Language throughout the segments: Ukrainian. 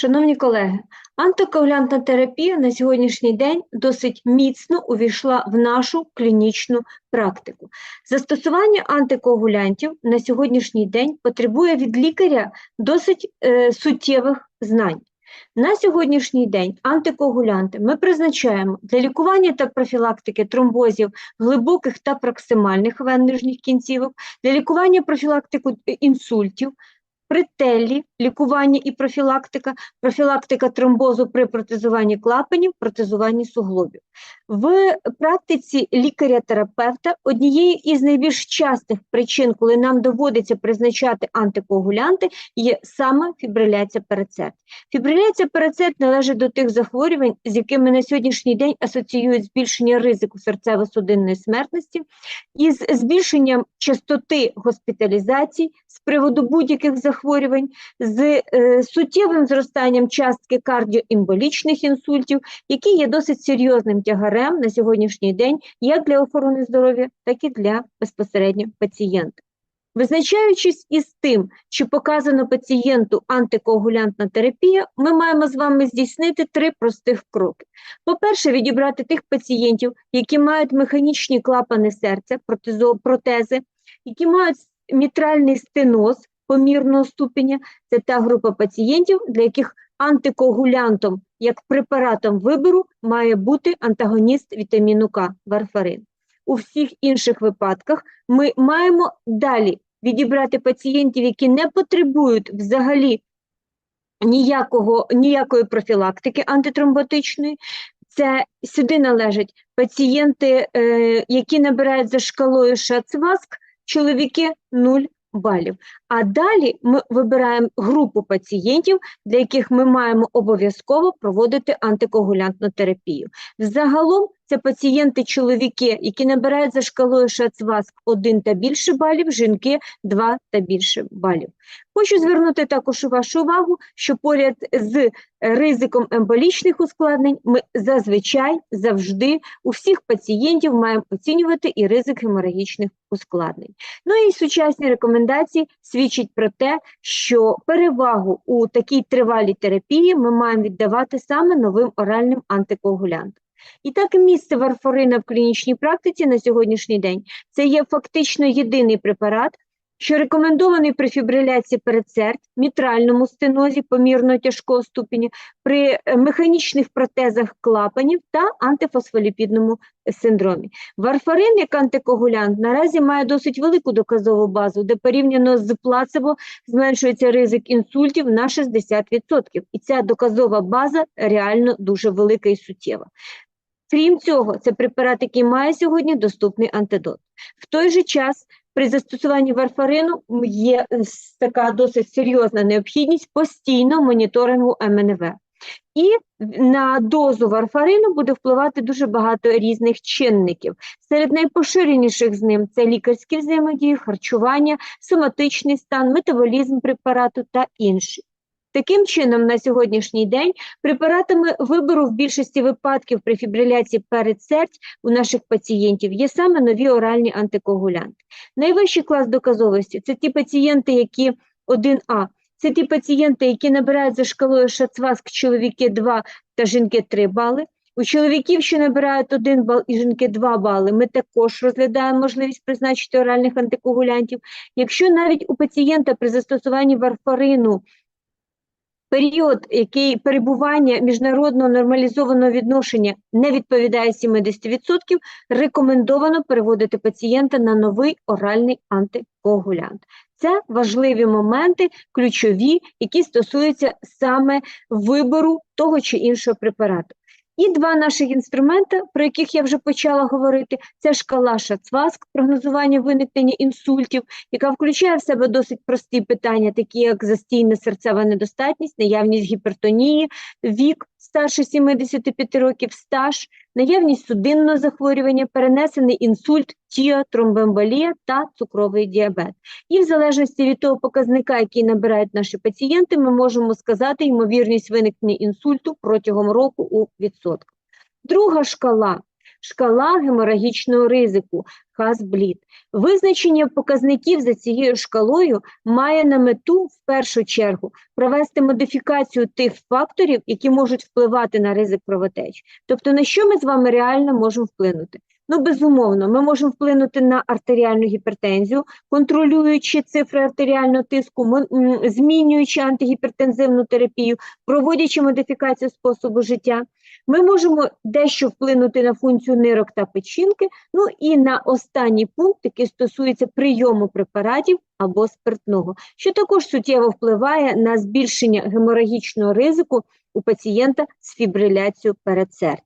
Шановні колеги, антикоагулянтна терапія на сьогоднішній день досить міцно увійшла в нашу клінічну практику. Застосування антикоагулянтів на сьогоднішній день потребує від лікаря досить е, суттєвих знань. На сьогоднішній день антикоагулянти ми призначаємо для лікування та профілактики тромбозів глибоких та проксимальних вен нижніх кінцівок, для лікування профілактику е, інсультів, при телі лікування і профілактика, профілактика тромбозу при протезуванні клапанів, протезуванні суглобів. В практиці лікаря-терапевта однією із найбільш частих причин, коли нам доводиться призначати антикоагулянти, є саме фібриляція передсердь. Фібриляція передсердь належить до тих захворювань, з якими на сьогоднішній день асоціюють збільшення ризику серцево-судинної смертності із збільшенням частоти госпіталізацій з приводу будь-яких захворювань, з е, суттєвим зростанням частки кардіоімболічних інсультів, які є досить серйозним тягарем на сьогоднішній день як для охорони здоров'я, так і для безпосередньо пацієнта. Визначаючись із тим, чи показано пацієнту антикоагулянтна терапія, ми маємо з вами здійснити три простих кроки. По-перше, відібрати тих пацієнтів, які мають механічні клапани серця, протези, які мають мітральний стеноз помірного ступеня. Це та група пацієнтів, для яких антикоагулянтом як препаратом вибору має бути антагоніст вітаміну К варфарин. У всіх інших випадках ми маємо далі відібрати пацієнтів, які не потребують взагалі ніякого, ніякої профілактики антитромботичної. Це сюди належать пацієнти, е, які набирають за шкалою Шацваск, чоловіки 0 балів. А далі ми вибираємо групу пацієнтів, для яких ми маємо обов'язково проводити антикоагулянтну терапію. Взагалом це пацієнти-чоловіки, які набирають за шкалою Шацваск 1 та більше балів, жінки 2 та більше балів. Хочу звернути також вашу увагу, що поряд з ризиком емболічних ускладнень ми зазвичай завжди у всіх пацієнтів маємо оцінювати і ризик геморагічних ускладнень. Ну і сучасні рекомендації свідчать про те, що перевагу у такій тривалій терапії ми маємо віддавати саме новим оральним антикоагулянтам. І так місце варфарина в клінічній практиці на сьогоднішній день це є фактично єдиний препарат, що рекомендований при фібриляції передсердь, мітральному стенозі помірно тяжкого ступеня, при е, механічних протезах клапанів та антифосфоліпідному синдромі. Варфарин як антикоагулянт наразі має досить велику доказову базу, де порівняно з плацебо зменшується ризик інсультів на 60%. І ця доказова база реально дуже велика і суттєва. Крім цього, це препарат, який має сьогодні доступний антидот. В той же час при застосуванні варфарину є е, така досить серйозна необхідність постійного моніторингу МНВ. І на дозу варфарину буде впливати дуже багато різних чинників. Серед найпоширеніших з ним це лікарські взаємодії, харчування, соматичний стан, метаболізм препарату та інші. Таким чином, на сьогоднішній день препаратами вибору в більшості випадків при фібриляції передсердь у наших пацієнтів є саме нові оральні антикоагулянти. Найвищий клас доказовості це ті пацієнти, які 1А, це ті пацієнти, які набирають за шкалою Шацваск чоловіки 2 та жінки 3 бали. У чоловіків, що набирають 1 бал і жінки 2 бали, ми також розглядаємо можливість призначити оральних антикоагулянтів. Якщо навіть у пацієнта при застосуванні варфарину період, який перебування міжнародного нормалізованого відношення не відповідає 70%, рекомендовано переводити пацієнта на новий оральний антикоагулянт. Це важливі моменти, ключові, які стосуються саме вибору того чи іншого препарату. І два наших інструменти, про яких я вже почала говорити, це шкала Шацваск, прогнозування виникнення інсультів, яка включає в себе досить прості питання, такі як застійна серцева недостатність, наявність гіпертонії, вік старше 75 років, стаж, наявність судинного захворювання, перенесений інсульт, тіа, тромбемболія та цукровий діабет. І в залежності від того показника, який набирають наші пацієнти, ми можемо сказати ймовірність виникнення інсульту протягом року у відсотках. Друга шкала шкала геморагічного ризику ХАС-БЛІД. Визначення показників за цією шкалою має на мету в першу чергу провести модифікацію тих факторів, які можуть впливати на ризик кровотеч. Тобто, на що ми з вами реально можемо вплинути? Ну, безумовно, ми можемо вплинути на артеріальну гіпертензію, контролюючи цифри артеріального тиску, змінюючи антигіпертензивну терапію, проводячи модифікацію способу життя. Ми можемо дещо вплинути на функцію нирок та печінки. Ну і на останній пункт, який стосується прийому препаратів або спиртного, що також суттєво впливає на збільшення геморагічного ризику у пацієнта з фібриляцією передсердя.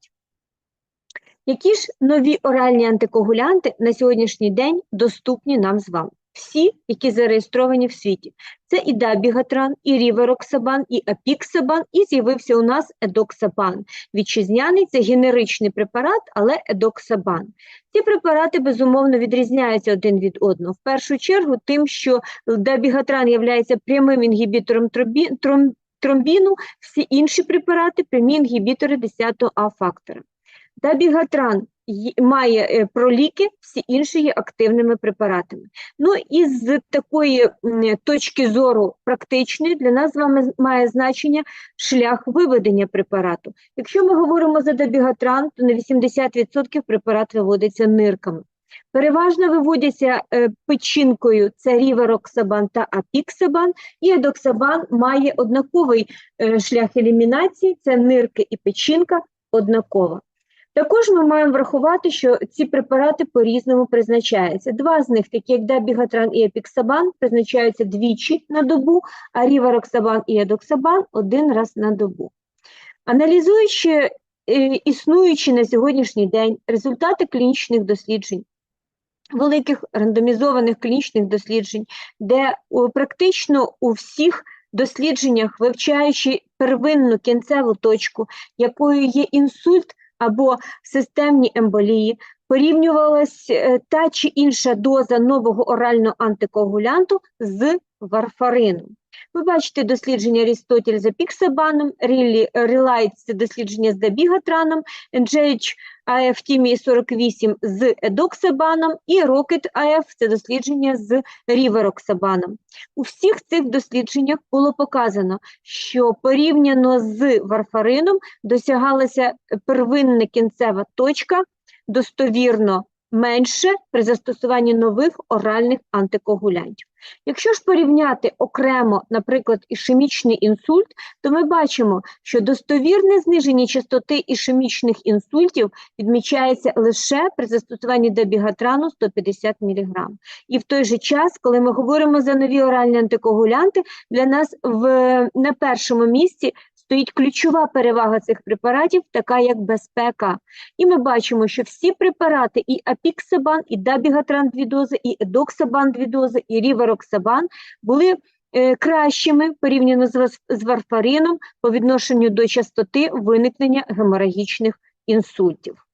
Які ж нові оральні антикоагулянти на сьогоднішній день доступні нам з вами? Всі, які зареєстровані в світі. Це і Дабігатран, і Рівероксабан, і Апіксабан, і з'явився у нас Едоксабан. Вітчизняний це генеричний препарат, але Едоксабан. Ці препарати безумовно відрізняються один від одного. В першу чергу тим, що Дабігатран є прямим інгібітором тромбі- тромбіну, всі інші препарати прямі інгібітори 10А фактора. Дабігатран має е, проліки, всі інші є активними препаратами. Ну і з такої точки зору практичної для нас з вами має значення шлях виведення препарату. Якщо ми говоримо за дабігатран, то на 80% препарат виводиться нирками. Переважно виводяться е, печінкою це рівероксабан та апіксабан, і едоксабан має однаковий е, шлях елімінації, це нирки і печінка однакова. Також ми маємо врахувати, що ці препарати по-різному призначаються. Два з них, такі як дабігатран і епіксабан, призначаються двічі на добу, а рівероксабан і едоксабан один раз на добу. Аналізуючи е, існуючі на сьогоднішній день результати клінічних досліджень, великих рандомізованих клінічних досліджень, де практично у всіх дослідженнях, вивчаючи первинну кінцеву точку, якою є інсульт або системні емболії, порівнювалась е, та чи інша доза нового орального антикоагулянту з варфарином. Ви бачите дослідження Арістотель з апіксабаном, Рілі Релайт – це дослідження з дабігатраном, NGH АФ Тімії 48 з едоксабаном і Rocket АФ – це дослідження з рівероксабаном. У всіх цих дослідженнях було показано, що порівняно з варфарином досягалася первинна кінцева точка достовірно менше при застосуванні нових оральних антикоагулянтів. Якщо ж порівняти окремо, наприклад, ішемічний інсульт, то ми бачимо, що достовірне зниження частоти ішемічних інсультів відмічається лише при застосуванні дабігатрану 150 мг. І в той же час, коли ми говоримо за нові оральні антикоагулянти, для нас в, на першому місці стоїть ключова перевага цих препаратів, така як безпека. І ми бачимо, що всі препарати, і апіксабан, і дабігатран 2 дози, і едоксабан 2 дози, і рівероксабан були е, кращими порівняно з, варфарином по відношенню до частоти виникнення геморагічних інсультів.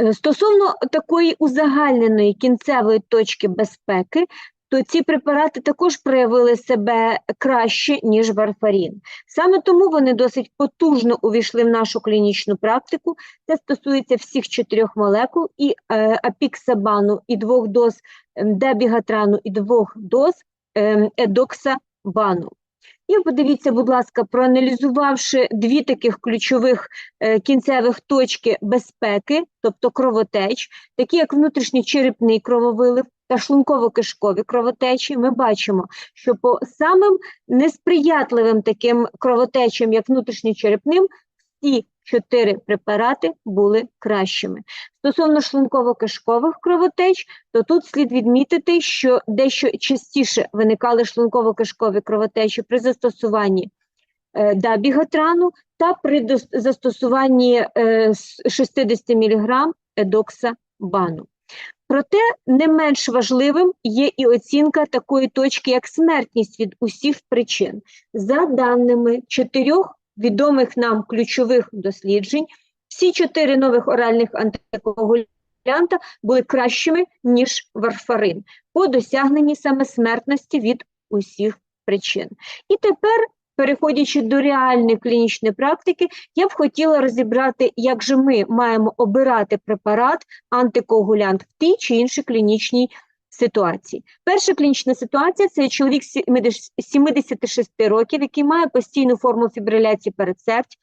Е, Стосовно такої узагальненої кінцевої точки безпеки, то ці препарати також проявили себе краще, ніж варфарин. Саме тому вони досить потужно увійшли в нашу клінічну практику. Це стосується всіх чотирьох молекул і е, апіксабану, і двох доз ем, дебігатрану, і двох доз ем, едоксабану. І подивіться, будь ласка, проаналізувавши дві таких ключових е, кінцевих точки безпеки, тобто кровотеч, такі як внутрішньочерепний крововилив та шлунково-кишкові кровотечі, ми бачимо, що по самим несприятливим таким кровотечам, як внутрішньочерепним, всі чотири препарати були кращими. Стосовно шлунково-кишкових кровотеч, то тут слід відмітити, що дещо частіше виникали шлунково-кишкові кровотечі при застосуванні е, дабігатрану та при застосуванні е, с- 60 мг едоксабану. Проте не менш важливим є і оцінка такої точки, як смертність від усіх причин. За даними чотирьох відомих нам ключових досліджень, всі чотири нових оральних антикоагулянта були кращими, ніж варфарин, по досягненні саме смертності від усіх причин. І тепер переходячи до реальної клінічної практики, я б хотіла розібрати, як же ми маємо обирати препарат антикоагулянт в тій чи іншій клінічній ситуації. Перша клінічна ситуація це чоловік сімидес- 76 років, який має постійну форму фібриляції передсердь,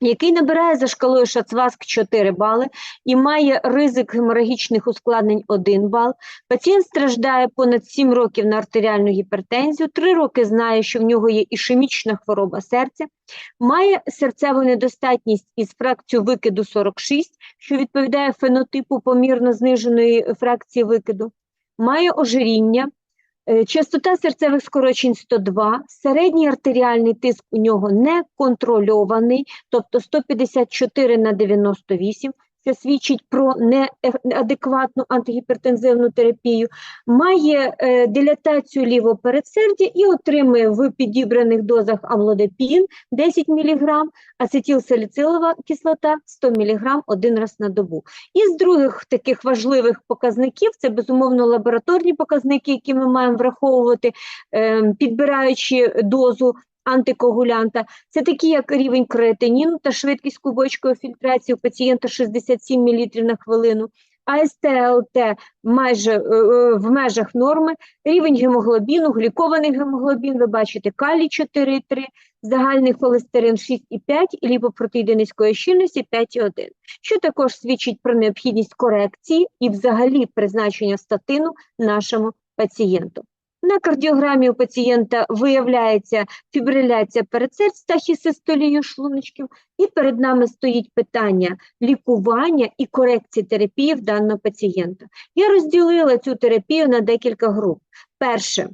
який набирає за шкалою Шацваск 4 бали і має ризик геморагічних ускладнень 1 бал. Пацієнт страждає понад 7 років на артеріальну гіпертензію, 3 роки знає, що в нього є ішемічна хвороба серця, має серцеву недостатність із фракцією викиду 46, що відповідає фенотипу помірно зниженої фракції викиду, має ожиріння, Частота серцевих скорочень 102, середній артеріальний тиск у нього не контрольований, тобто 154 на 98. Це свідчить про неадекватну антигіпертензивну терапію, має е, дилатацію лівого передсердя і отримує в підібраних дозах амлодепін 10 мг, ацетилсаліцилова кислота 100 мг один раз на добу. Із других таких важливих показників це безумовно лабораторні показники, які ми маємо враховувати, е, підбираючи дозу антикоагулянта. Це такі, як рівень креатиніну та швидкість клубочкової фільтрації у пацієнта 67 мл на хвилину. АСТ, ЛТ майже е, е, в межах норми, рівень гемоглобіну, глікований гемоглобін, ви бачите, калій 4,3, загальний холестерин 6,5 і ліпопротеїди низької щільності 5,1, що також свідчить про необхідність корекції і взагалі призначення статину нашому пацієнту. На кардіограмі у пацієнта виявляється фібриляція передсердь та хісистолію шлуночків, і перед нами стоїть питання лікування і корекції терапії в даного пацієнта. Я розділила цю терапію на декілька груп. Перше,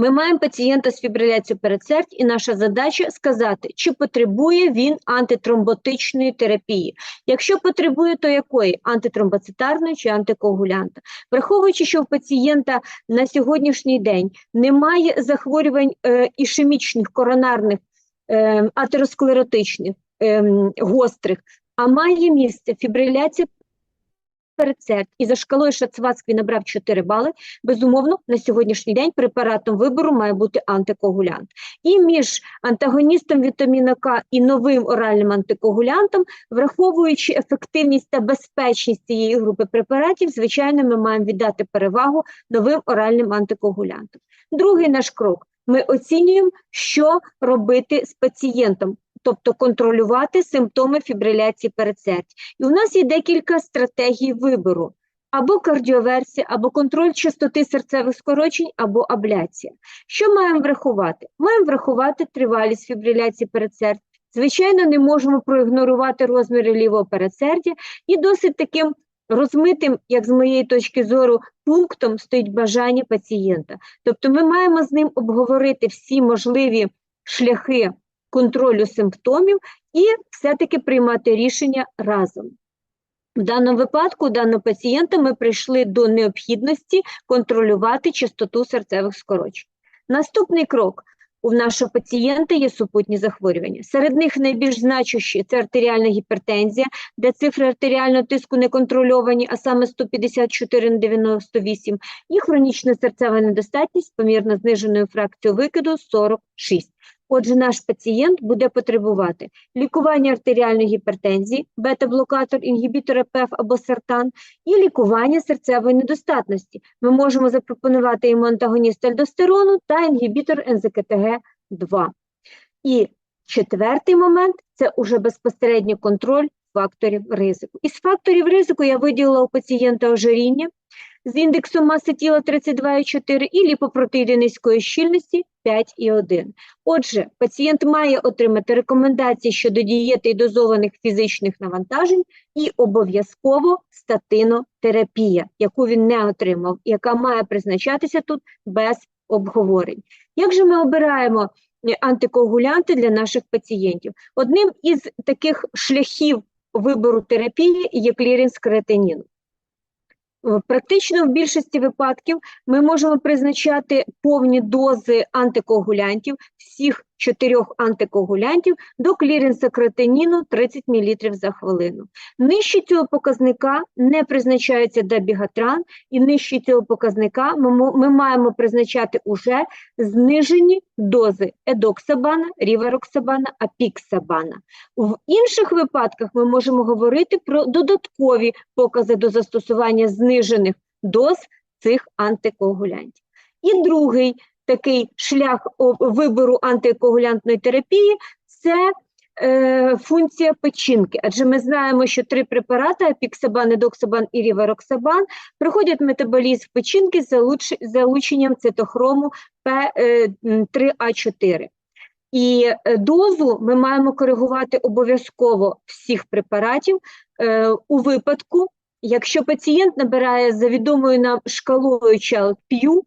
ми маємо пацієнта з фібриляцією передсердь, і наша задача сказати, чи потребує він антитромботичної терапії. Якщо потребує, то якої? Антитромбоцитарної чи антикоагулянта. Враховуючи, що в пацієнта на сьогоднішній день немає захворювань е, ішемічних, коронарних, е, атеросклеротичних, е, гострих, а має місце фібриляція передсердь і за шкалою Шацвацк набрав 4 бали, безумовно, на сьогоднішній день препаратом вибору має бути антикоагулянт. І між антагоністом вітаміна К і новим оральним антикоагулянтом, враховуючи ефективність та безпечність цієї групи препаратів, звичайно, ми маємо віддати перевагу новим оральним антикоагулянтам. Другий наш крок. Ми оцінюємо, що робити з пацієнтом, тобто контролювати симптоми фібриляції передсердь. І у нас є декілька стратегій вибору: або кардіоверсія, або контроль частоти серцевих скорочень, або абляція. Що маємо врахувати? Маємо врахувати тривалість фібриляції передсердь. Звичайно, не можемо проігнорувати розміри лівого передсердя і досить таким розмитим, як з моєї точки зору, пунктом стоїть бажання пацієнта. Тобто ми маємо з ним обговорити всі можливі шляхи контролю симптомів і все-таки приймати рішення разом. В даному випадку, у даного пацієнта ми прийшли до необхідності контролювати частоту серцевих скорочень. Наступний крок. У нашого пацієнта є супутні захворювання. Серед них найбільш значущі – це артеріальна гіпертензія, де цифри артеріального тиску не контрольовані, а саме 154 на 98, і хронічна серцева недостатність помірно зниженою фракцією викиду 46. Отже, наш пацієнт буде потребувати лікування артеріальної гіпертензії, бета-блокатор, інгібітор ПФ або сертан, і лікування серцевої недостатності. Ми можемо запропонувати йому антагоніст альдостерону та інгібітор НЗКТГ-2. І четвертий момент це уже безпосередньо контроль факторів ризику. Із факторів ризику я виділила у пацієнта ожиріння з індексом маси тіла 32,4 і ліпопротеїди низької щільності 5,1. Отже, пацієнт має отримати рекомендації щодо дієти і дозованих фізичних навантажень і обов'язково статинотерапія, яку він не отримав, яка має призначатися тут без обговорень. Як же ми обираємо е, антикоагулянти для наших пацієнтів? Одним із таких шляхів вибору терапії є клірінс креатиніну. Е, Практично в більшості випадків ми можемо призначати повні дози антикоагулянтів всіх чотирьох антикоагулянтів до кліренса кретиніну 30 мл за хвилину. Нижче цього показника не призначається дабігатран, і нижче цього показника ми, ми маємо призначати уже знижені дози едоксабана, рівароксабана, апіксабана. В інших випадках ми можемо говорити про додаткові покази до застосування знижених доз цих антикоагулянтів. І другий такий шлях вибору антикоагулянтної терапії це е, функція печінки. Адже ми знаємо, що три препарати апіксабан, едоксабан і рівароксабан проходять метаболізм печінки з залученням цитохрому П3А4. І е, дозу ми маємо коригувати обов'язково всіх препаратів е, у випадку, якщо пацієнт набирає за відомою нам шкалою Child-Pugh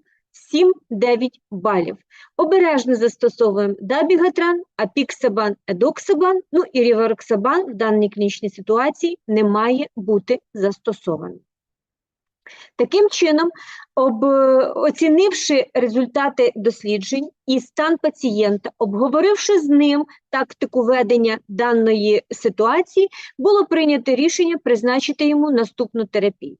7-9 балів. Обережно застосовуємо дабігатран, апіксабан, едоксабан, ну і рівароксабан в даній клінічній ситуації не має бути застосований. Таким чином, об, оцінивши результати досліджень і стан пацієнта, обговоривши з ним тактику ведення даної ситуації, було прийнято рішення призначити йому наступну терапію.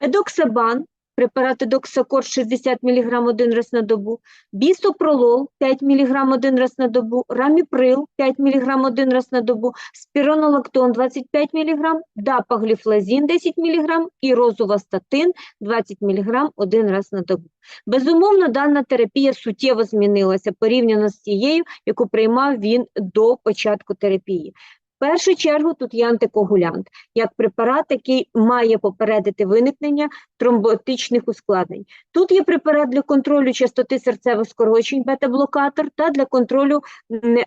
Едоксабан, препарат едоксакор 60 мг один раз на добу, бісопролол 5 мг один раз на добу, раміприл 5 мг один раз на добу, спіронолактон 25 мг, дапагліфлазін 10 мг і розувастатин 20 мг один раз на добу. Безумовно, дана терапія суттєво змінилася порівняно з тією, яку приймав він до початку терапії. Першу чергу тут є антикоагулянт, як препарат, який має попередити виникнення тромботичних ускладнень. Тут є препарат для контролю частоти серцевих скорочень, бета-блокатор, та для контролю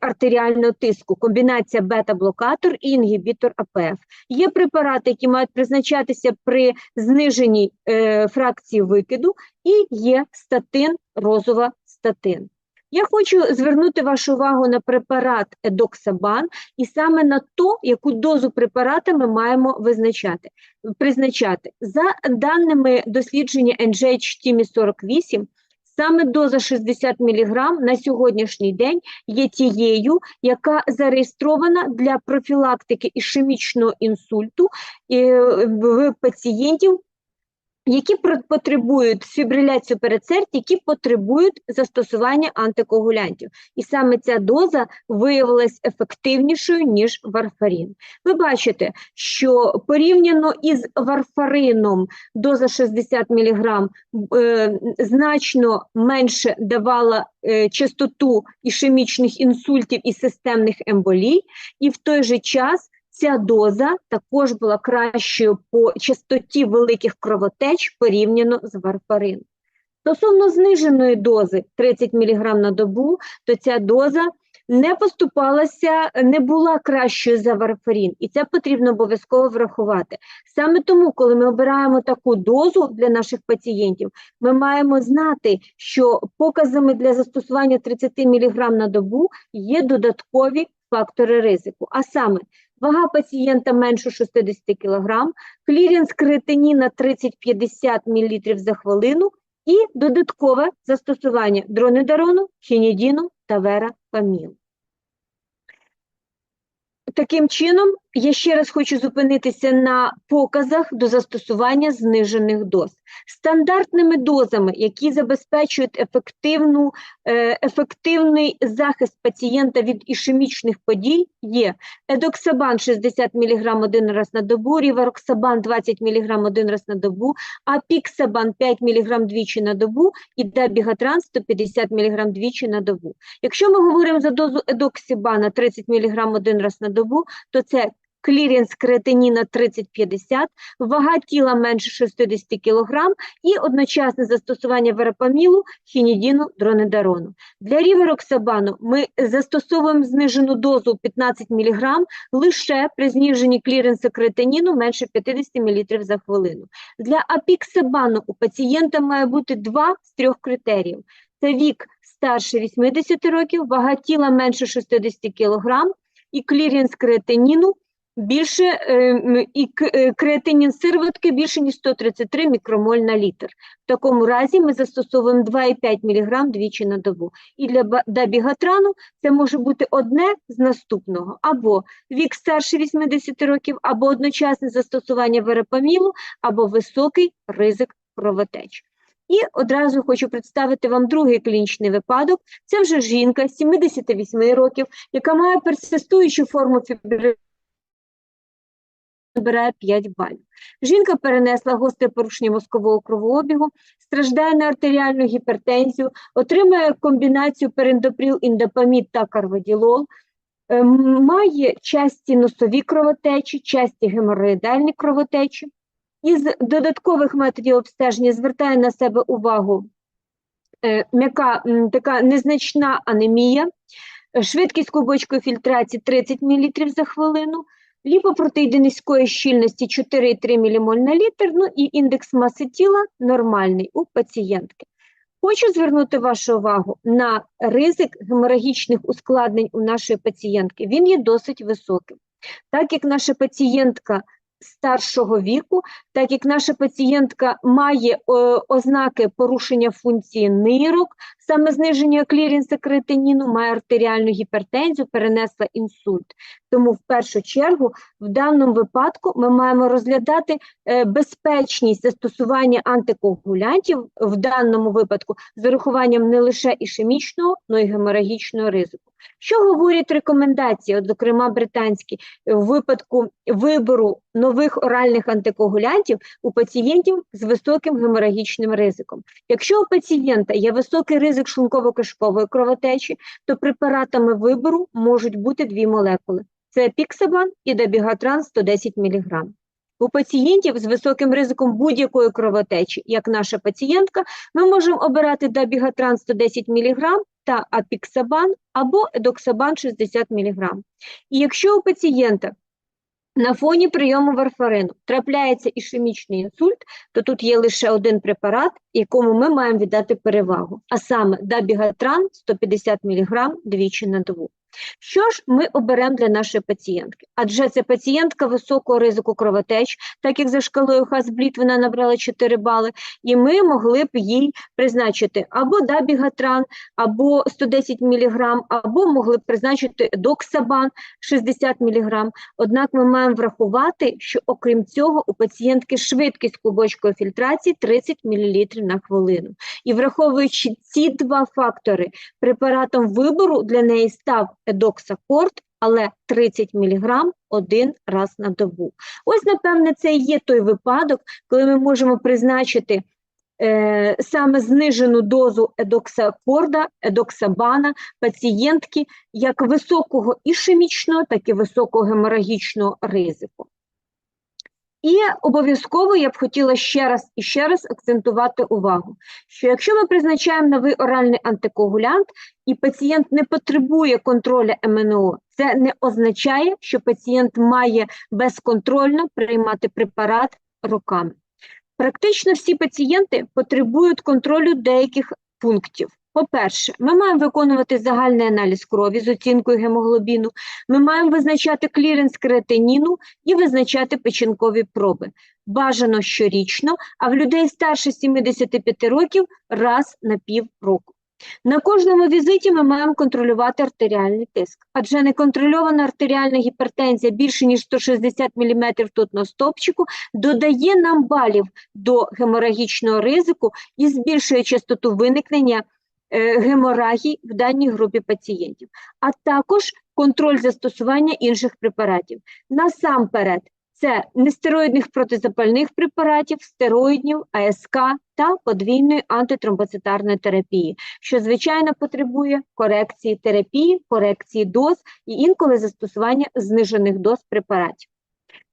артеріального тиску, комбінація бета-блокатор і інгібітор АПФ. Є препарати, які мають призначатися при зниженні е, фракції викиду, і є статин, розова статин. Я хочу звернути вашу увагу на препарат Едоксабан і саме на то, яку дозу препарата ми маємо визначати, призначати. За даними дослідження NGH 48 саме доза 60 мг на сьогоднішній день є тією, яка зареєстрована для профілактики ішемічного інсульту е, в пацієнтів, які потребують фібриляцію передсердь, які потребують застосування антикоагулянтів. І саме ця доза виявилась ефективнішою, ніж варфарин. Ви бачите, що порівняно із варфарином доза 60 мг е, значно менше давала е, частоту ішемічних інсультів і системних емболій, і в той же час Ця доза також була кращою по частоті великих кровотеч порівняно з варфарином. Стосовно зниженої дози 30 мг на добу, то ця доза не поступалася, не була кращою за варфарин, і це потрібно обов'язково врахувати. Саме тому, коли ми обираємо таку дозу для наших пацієнтів, ми маємо знати, що показами для застосування 30 мг на добу є додаткові фактори ризику, а саме вага пацієнта менше 60 кг, клірінс кретиніна 30-50 мл за хвилину і додаткове застосування дронедарону, хінідіну та верапаміну. Таким чином, я ще раз хочу зупинитися на показах до застосування знижених доз. Стандартними дозами, які забезпечують ефективну, е, ефективний захист пацієнта від ішемічних подій, є едоксабан 60 мг один раз на добу, рівароксабан 20 мг один раз на добу, апіксабан 5 мг двічі на добу і дабігатран 150 мг двічі на добу. Якщо ми говоримо за дозу едоксибана 30 мг один раз на добу, то це кліренс креатиніна 30-50, вага тіла менше 60 кг і одночасне застосування верапамілу, хінідіну, дронедарону. Для рівероксабану ми застосовуємо знижену дозу 15 мг лише при зниженні кліренсу креатиніну менше 50 мл за хвилину. Для апіксабану у пацієнта має бути два з трьох критеріїв. Це вік старше 80 років, вага тіла менше 60 кг і кліренс креатиніну більше е, і е, креатинін сироватки більше ніж 133 мікромоль на літр. В такому разі ми застосовуємо 2,5 мг двічі на добу. І для дабігатрану це може бути одне з наступного або вік старше 80 років, або одночасне застосування верапамілу, або високий ризик кровотеч. І одразу хочу представити вам другий клінічний випадок. Це вже жінка 78 років, яка має персистуючу форму фібрилізації, набирає 5 балів. Жінка перенесла гостре порушення мозкового кровообігу, страждає на артеріальну гіпертензію, отримує комбінацію перендопріл, індопамід та карваділол, е, має часті носові кровотечі, часті геморроїдальні кровотечі. Із додаткових методів обстеження звертає на себе увагу е, м'яка така незначна анемія, швидкість клубочкової фільтрації 30 мл за хвилину, ліпопротеїди низької щільності 4,3 ммоль на літр, ну і індекс маси тіла нормальний у пацієнтки. Хочу звернути вашу увагу на ризик геморагічних ускладнень у нашої пацієнтки. Він є досить високим. Так як наша пацієнтка старшого віку, так як наша пацієнтка має е, ознаки порушення функції нирок, саме зниження клірінса креатиніну, має артеріальну гіпертензію, перенесла інсульт. Тому в першу чергу в даному випадку ми маємо розглядати е, безпечність застосування антикоагулянтів в даному випадку з урахуванням не лише ішемічного, але й геморагічного ризику. Що говорять рекомендації, от, зокрема британські, в випадку вибору нових оральних антикоагулянтів у пацієнтів з високим геморагічним ризиком? Якщо у пацієнта є високий ризик шлунково-кишкової кровотечі, то препаратами вибору можуть бути дві молекули. Це піксабан і дабігатран 110 мг. У пацієнтів з високим ризиком будь-якої кровотечі, як наша пацієнтка, ми можемо обирати дабігатран 110 мг та апіксабан або едоксабан 60 мг. І якщо у пацієнта на фоні прийому варфарину трапляється ішемічний інсульт, то тут є лише один препарат, якому ми маємо віддати перевагу, а саме дабігатран 150 мг двічі на добу. Що ж ми оберемо для нашої пацієнтки? Адже це пацієнтка високого ризику кровотеч, так як за шкалою Хасбліт вона набрала 4 бали, і ми могли б їй призначити або дабігатран, або 110 мг, або могли б призначити доксабан 60 мг. Однак ми маємо врахувати, що окрім цього у пацієнтки швидкість клубочкової фільтрації 30 мл на хвилину. І враховуючи ці два фактори, препаратом вибору для неї став едоксакорд, але 30 мг один раз на добу. Ось, напевне, це і є той випадок, коли ми можемо призначити е, саме знижену дозу едоксакорда, едоксабана пацієнтки як високого ішемічного, так і високого геморагічного ризику. І обов'язково я б хотіла ще раз і ще раз акцентувати увагу, що якщо ми призначаємо новий оральний антикоагулянт і пацієнт не потребує контролю МНО, це не означає, що пацієнт має безконтрольно приймати препарат роками. Практично всі пацієнти потребують контролю деяких пунктів. По-перше, ми маємо виконувати загальний аналіз крові з оцінкою гемоглобіну, ми маємо визначати кліренс креатиніну і визначати печінкові проби. Бажано щорічно, а в людей старше 75 років раз на півроку. На кожному візиті ми маємо контролювати артеріальний тиск, адже неконтрольована артеріальна гіпертензія більше ніж 160 мм тут на стопчику додає нам балів до геморагічного ризику і збільшує частоту виникнення геморагій в даній групі пацієнтів, а також контроль застосування інших препаратів. Насамперед, це нестероїдних протизапальних препаратів, стероїдів, АСК та подвійної антитромбоцитарної терапії, що звичайно потребує корекції терапії, корекції доз і інколи застосування знижених доз препаратів.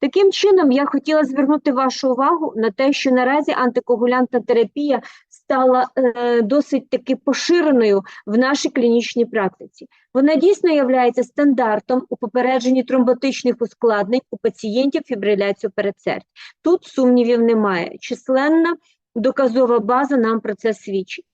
Таким чином, я хотіла звернути вашу увагу на те, що наразі антикоагулянтна терапія стала е, досить таки поширеною в нашій клінічній практиці. Вона дійсно є стандартом у попередженні тромботичних ускладнень у пацієнтів фібриляцію передсердь. Тут сумнівів немає. Численна доказова база нам про це свідчить.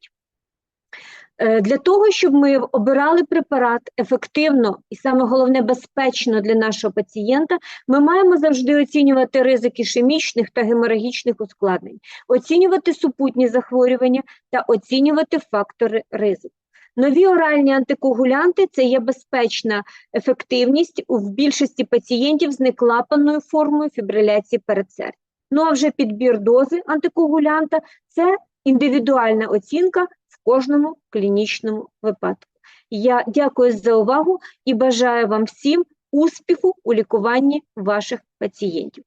Е, Для того, щоб ми обирали препарат ефективно і саме головне безпечно для нашого пацієнта, ми маємо завжди оцінювати ризик ішемічних та геморагічних ускладнень, оцінювати супутні захворювання та оцінювати фактори ризику. Нові оральні антикоагулянти – це є безпечна ефективність в більшості пацієнтів з неклапанною формою фібриляції передсердя. Ну а вже підбір дози антикоагулянта – це індивідуальна оцінка кожному клінічному випадку. Я дякую за увагу і бажаю вам всім успіху у лікуванні ваших пацієнтів.